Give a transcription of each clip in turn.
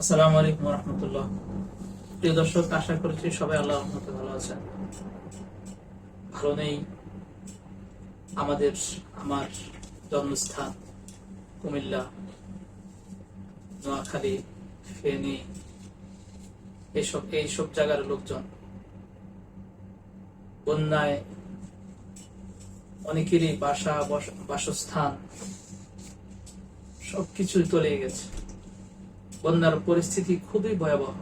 আসসালামু আলাইকুম রহমতুল্লাহ প্রিয় দর্শক, আশা করছি সবাই আল্লাহ রহমতে ভালো আছেন। ভালো নেই আমাদের, আমার জন্মস্থান কুমিল্লা, নোয়াখালী, ফেনী এইসব এইসব জায়গার লোকজন। বন্যায় অনেকেরই বাসা, বস- বাসস্থান সবকিছুই তলিয়ে গেছে। বন্যার পরিস্থিতি খুবই ভয়াবহ।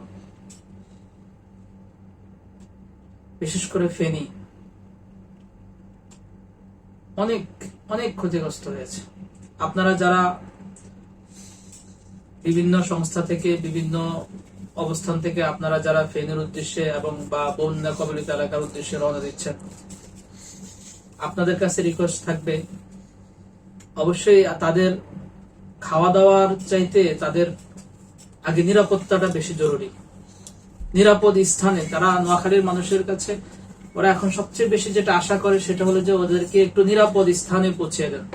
বিশেষ করে ফেনী। অনেক অনেক ক্ষতিগ্রস্ত হয়েছে। আপনারা যারা বিভিন্ন সংস্থা থেকে, বিভিন্ন অবস্থান থেকে আপনারা যারা ফেনীর উদ্দেশ্যে এবং বা বন্যা কবলিত এলাকার উদ্দেশ্যে রওনা দিচ্ছেন, আপনাদের কাছে রিকোয়েস্ট থাকবে, অবশ্যই তাদের খাওয়া দাওয়ার চাইতে তাদের আগে নিরাপত্তাটা বেশি জরুরি। নিরাপদ স্থানে, তারা নোয়াখালীর মানুষের কাছে, ওরা এখন সবচেয়ে বেশি যেটা আশা করে সেটা হলো যে ওদেরকে একটু নিরাপদ স্থানে পৌঁছে দেন।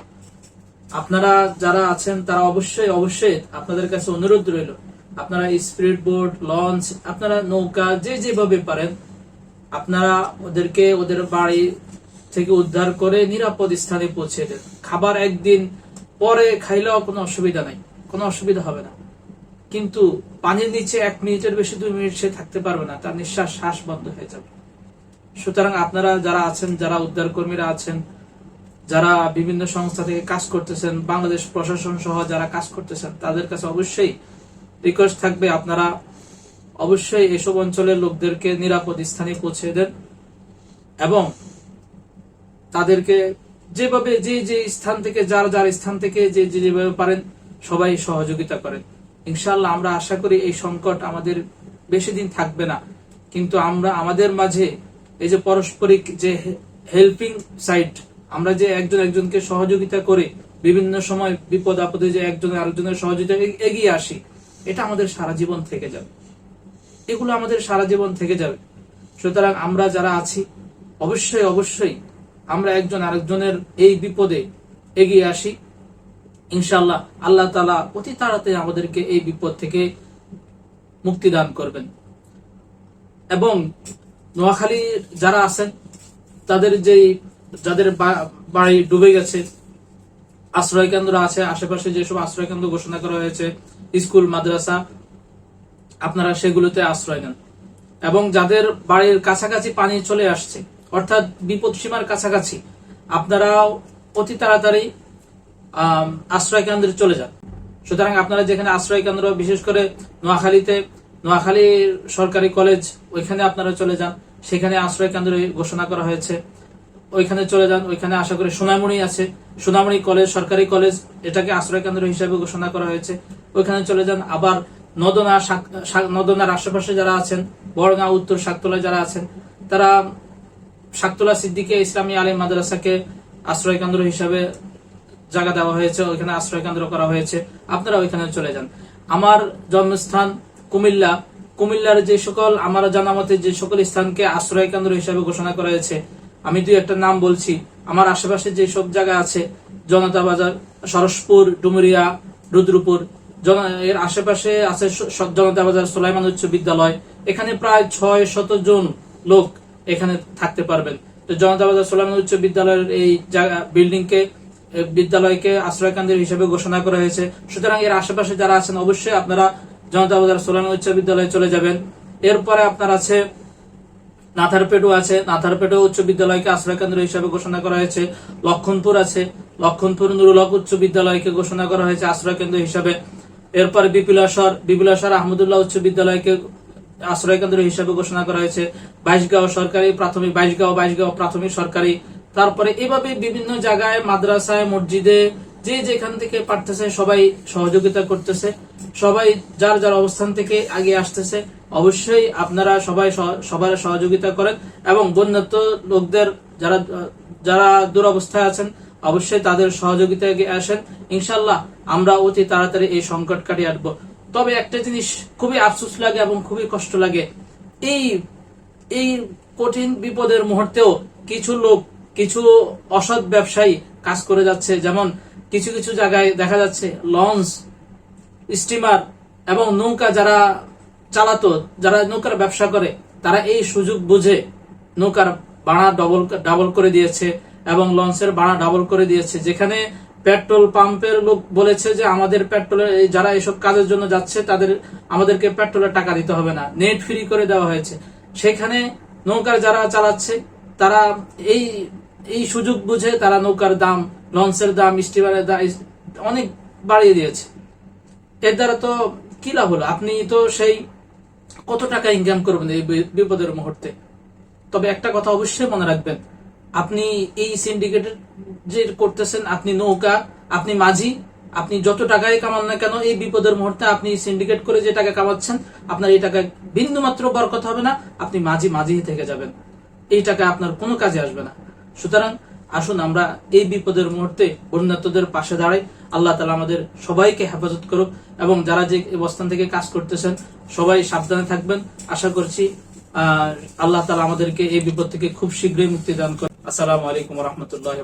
আপনারা যারা আছেন, তারা অবশ্যই অবশ্যই আপনাদের কাছে অনুরোধ রইল। আপনারা স্পিরিট বোট, লঞ্চ, আপনারা নৌকা, যে যেভাবে পারেন, আপনারা ওদেরকে ওদের বাড়ি থেকে উদ্ধার করে নিরাপদ স্থানে পৌঁছে দেন। খাবার একদিন পরে খাইলেও কোনো অসুবিধা নাই, কোনো অসুবিধা হবে না। কিন্তু পানির নিচে এক মিনিটের বেশি দুই মিনিট সে থাকতে পারবে না, তার নিঃশ্বাস শ্বাস বন্ধ হয়ে যাবে। সুতরাং আপনারা যারা আছেন, যারা উদ্ধার কর্মীরা আছেন, যারা বিভিন্ন সংস্থা থেকে কাজ করতেছেন, বাংলাদেশ প্রশাসন সহ যারা কাজ করতেছেন, তাদের কাছে অবশ্যই রিকোয়েস্ট থাকবে, আপনারা অবশ্যই এসব অঞ্চলের লোকদেরকে নিরাপদ স্থানে পৌঁছে দেন এবং তাদেরকে যেভাবে যে যে স্থান থেকে, যার যার স্থান থেকে যে যেভাবে পারেন, সবাই সহযোগিতা করেন। ইনশাল্লাহ আমরা আশা করি এই সংকট আমাদের বেশি দিন থাকবে না। কিন্তু আমরা, আমাদের মাঝে এই যে পারস্পরিক যে হেল্পিং সাইড আমরা যে একজন একজনকে সহযোগিতা করে বিভিন্ন সময় বিপদ আপদে যে একজন আরেকজনের সহযোগিতা এগিয়ে আসি, এটা আমাদের সারা জীবন থেকে যাবে। এগুলো আমাদের সারা জীবন থেকে যাবে। সুতরাং আমরা যারা আছি, অবশ্যই অবশ্যই আমরা একজন আরেকজনের এই বিপদে এগিয়ে আসি। ইনশাল্লাহ আল্লাহ তালা অতি তাড়াতাড়ি আমাদেরকে এই বিপদ থেকে মুক্তি দান করবেন। এবং নোয়াখালী যারা আছেন, তাদের যে যাদের বাড়ি ডুবে গেছে, আশ্রয় কেন্দ্র আছে, আশেপাশে যেসব আশ্রয় কেন্দ্র ঘোষণা করা হয়েছে, স্কুল, মাদ্রাসা, আপনারা সেগুলোতে আশ্রয় নেন। এবং যাদের বাড়ির কাছাকাছি পানি চলে আসছে, অর্থাৎ বিপদ সীমার কাছাকাছি, আপনারাও অতি তাড়াতাড়ি আশ্রয় কেন্দ্রে চলে যান। সুতরাং আপনারা যেখানে আশ্রয় কেন্দ্র, বিশেষ করে নোয়াখালীতে, নোয়াখালী সরকারি কলেজ, ওইখানে আপনারা চলে যান। সেখানে আশ্রয় কেন্দ্র ঘোষণা করা হয়েছে। ওইখানে চলে যান। ওইখানে আশা করি সোনামণি আছে। সোনামণি কলেজ, সরকারি কলেজ, এটাকে আশ্রয় কেন্দ্র হিসেবে ঘোষণা করা হয়েছে। ওইখানে চলে যান। আবার নদনা নদনার আশেপাশে যারা আছেন বড়গাঁও উত্তর শাকতলা যারা আছেন, তারা শাকতলা সিদ্দিকে ইসলামী আলী মাদ্রাসাকে আশ্রয় কেন্দ্র হিসাবে জায়গা দেওয়া হয়েছে, ওইখানে আশ্রয় কেন্দ্র করা হয়েছে, আপনারা ওইখানে চলে যান। আমার জন্মস্থান কুমিল্লা। কুমিল্লার যে সকল, আমার জানা মতে যে সকল স্থানকে আশ্রয় কেন্দ্র হিসাবে ঘোষণা করা হয়েছে, আমি দুই একটা নাম বলছি। আমার আশেপাশে যে সব জায়গা আছে, জনতা বাজার, সরসপুর, ডুমুরিয়া, রুদ্রপুর এর আশেপাশে আছে জনতা বাজার, সোলাইমান উচ্চ বিদ্যালয়। এখানে প্রায় ছয় শত জন লোক এখানে থাকতে পারবেন। তো জনতা বাজার, সোলাইমান উচ্চ বিদ্যালয়ের এই জায়গা বিল্ডিংকে বিদ্যালয়কে আশ্রয় কেন্দ্র হিসেবে ঘোষণা করা হয়েছে। সুতরাং এর আশেপাশে যারা আছেন, অবশ্যই আপনারা জনতা বাজার সোলাইমান উচ্চ বিদ্যালয়ে চলে যাবেন। এরপরে আপনার আছে নাথারপেটও আছে। নাথারপেটও উচ্চ বিদ্যালয়কে আশ্রয় কেন্দ্র হিসাবে ঘোষণা করা হয়েছে। লক্ষণপুর আছে। লক্ষণপুর নুরুল হক উচ্চ বিদ্যালয়কে ঘোষণা করা হয়েছে আশ্রয় কেন্দ্র হিসাবে। এরপর বিপুলাসর বিপুলাসর আহমদুল্লাহ উচ্চ বিদ্যালয়কে আশ্রয় কেন্দ্র হিসাবে ঘোষণা করা হয়েছে। বাইশগাঁও সরকারি প্রাথমিক, বাইশগাঁও বাইশগাঁও প্রাথমিক সরকারি তারপরে এভাবে বিভিন্ন জায়গায় মাদ্রাসায়, মসজিদে, যে যেখান থেকে পারতেছে সবাই সহযোগিতা করতেছে, সবাই যার যার অবস্থান থেকে আগে আসতেছে, অবশ্যই আপনারা সবাই সবার সহযোগিতা করেন এবং বন্যাত্ম লোকদের যারা যারা দুরবস্থায় আছেন, অবশ্যই তাদের সহযোগিতায় এগিয়ে আসেন। ইনশাল্লাহ আমরা অতি তাড়াতাড়ি এই সংকট কাটিয়ে আসব তবে একটা জিনিস খুবই আফসোস লাগে এবং খুবই কষ্ট লাগে, এই এই কঠিন বিপদের মুহূর্তেও কিছু লোক কিছু অসৎ ব্যবসায়ী কাজ করে যাচ্ছে, যেমন কিছু কিছু জায়গায় দেখা যাচ্ছে লঞ্চ, স্টিমার এবং নৌকা যারা চালাতো, যারা নৌকার ব্যবসা করে, তারা এই সুযোগ বুঝে নৌকার ভাড়া ডবল ডাবল করে দিয়েছে এবং লঞ্চের ভাড়া ডাবল করে দিয়েছে। যেখানে পেট্রোল পাম্পের লোক বলেছে যে, আমাদের পেট্রোলের যারা এসব কাজের জন্য যাচ্ছে, তাদের, আমাদেরকে পেট্রোলের টাকা দিতে হবে না। নেট ফ্রি করে দেওয়া হয়েছে। সেখানে নৌকার যারা চালাচ্ছে, তারা এই এই সুযোগ বুঝে তারা নৌকার দাম, লঞ্চের দাম স্টিমারের দাম অনেক বাড়িয়ে দিয়েছে। এর দ্বারা তো কি লাভ হলো? আপনি তো সেই কত টাকা ইনকাম করবেন এই বিপদের মুহূর্তে? তবে একটা কথা অবশ্যই মনে রাখবেন, আপনি এই সিন্ডিকেট যে করতেছেন, আপনি নৌকা, আপনি মাঝি, আপনি যত টাকাই কামান না কেন, এই বিপদের মুহূর্তে আপনি সিন্ডিকেট করে যে টাকা কামাচ্ছেন, আপনার এই টাকা বিন্দু মাত্র বরকত হবে না, আপনি মাঝি মাঝি থেকে যাবেন। এই টাকা আপনার কোনো কাজে আসবে না। সুতরাং আসুন আমরা এই বিপদের মুহূর্তে বন্যাত্মদের পাশে দাঁড়াই। আল্লাহ তালা আমাদের সবাইকে হেফাজত করুক এবং যারা যে অবস্থান থেকে কাজ করতেছেন, সবাই সাবধানে থাকবেন। আশা করছি আল্লাহ তালা আমাদেরকে এই বিপদ থেকে খুব শীঘ্রই মুক্তি দান করেন আসসালামু আলাইকুম রহমতুল্লাহ